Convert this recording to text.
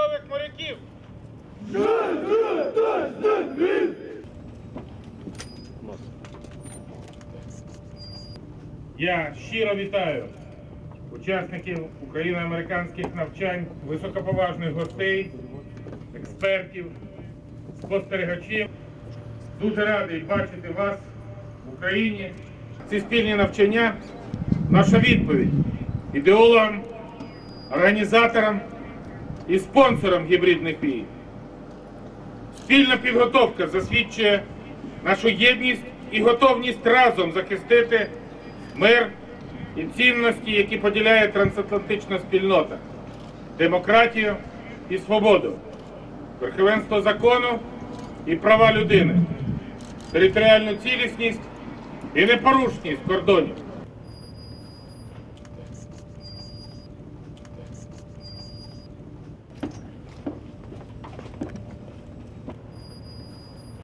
військових моряків. Я щиро вітаю учасників україно-американських навчань, високоповажних гостей, експертів, спостерігачів. Дуже радий бачити вас в Україні. Ці спільні навчання наша відповідь ідеологам, організаторам і спонсорам гібридних війн. Спільна підготовка засвідчує нашу єдність і готовність разом захистити мир і цінності, які поділяє трансатлантична спільнота, демократію і свободу, верховенство закону і права людини, територіальну цілісність і непорушність кордонів.